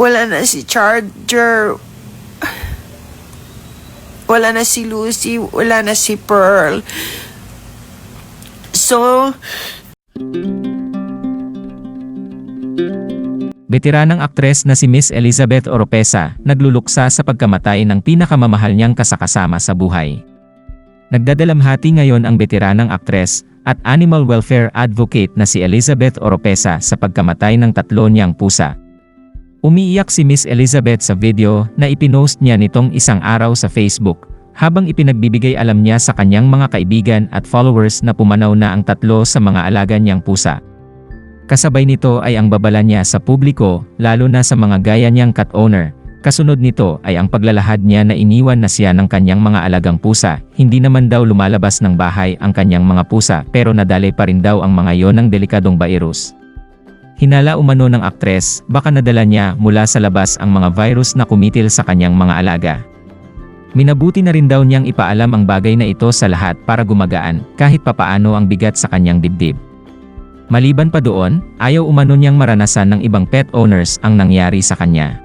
Wala na si Charger. Wala na si Lucy. Wala na si Pearl. So, Veteranang aktres na si Miss Elizabeth Oropesa nagluluksa sa pagkamatay ng pinakamamahal niyang kasakasama sa buhay. Nagdadalamhati ngayon ang veteranang aktres at animal welfare advocate na si Elizabeth Oropesa sa pagkamatay ng tatlo niyang pusa. Umiiyak si Miss Elizabeth sa video na ipinost niya nitong isang araw sa Facebook habang ipinagbibigay alam niya sa kanyang mga kaibigan at followers na pumanaw na ang tatlo sa mga alaga niyang pusa. Kasabay nito ay ang babala niya sa publiko, lalo na sa mga gaya niyang cat owner. Kasunod nito ay ang paglalahad niya na iniwan na siya ng kanyang mga alagang pusa. Hindi naman daw lumalabas ng bahay ang kanyang mga pusa pero nadalay pa rin daw ang mga yon ng delikadong virus. Hinala umano ng aktres, baka nadala niya mula sa labas ang mga virus na kumitil sa kanyang mga alaga. Minabuti na rin daw niyang ipaalam ang bagay na ito sa lahat para gumagaan kahit papaano ang bigat sa kanyang dibdib. Maliban pa doon, ayaw umano niyang maranasan ng ibang pet owners ang nangyari sa kanya.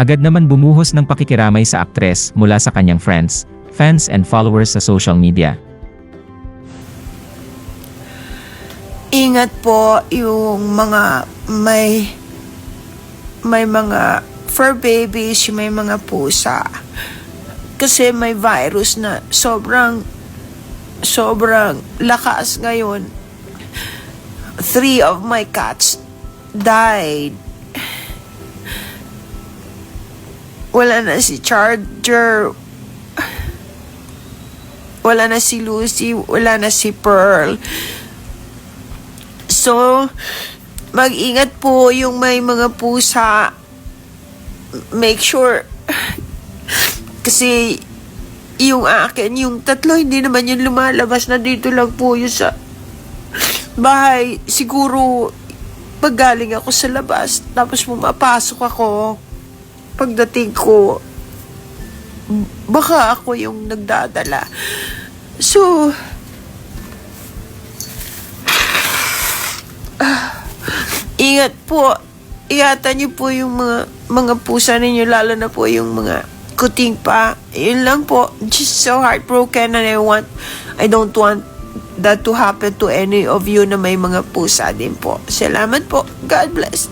Agad naman bumuhos ng pakikiramay sa aktres mula sa kanyang friends, fans and followers sa social media. Ingat po yung mga may may mga fur babies, may mga pusa. Kasi may virus na sobrang sobrang lakas ngayon. Three of my cats died. Wala na si Charger. Wala na si Lucy. Wala na si Pearl. So, mag-ingat po yung may mga pusa. Make sure. Kasi, yung akin, yung tatlo, hindi naman yun lumalabas na dito lang po yun sa bahay. Siguro, pag galing ako sa labas, tapos pumapasok ako, pagdating ko, baka ako yung nagdadala. So, Ingat po. Ingatan niyo po yung mga mga pusa ninyo, lalo na po yung mga kuting pa. Yun lang po. Just so heartbroken and I want, I don't want that to happen to any of you na may mga pusa din po. Salamat po. God bless.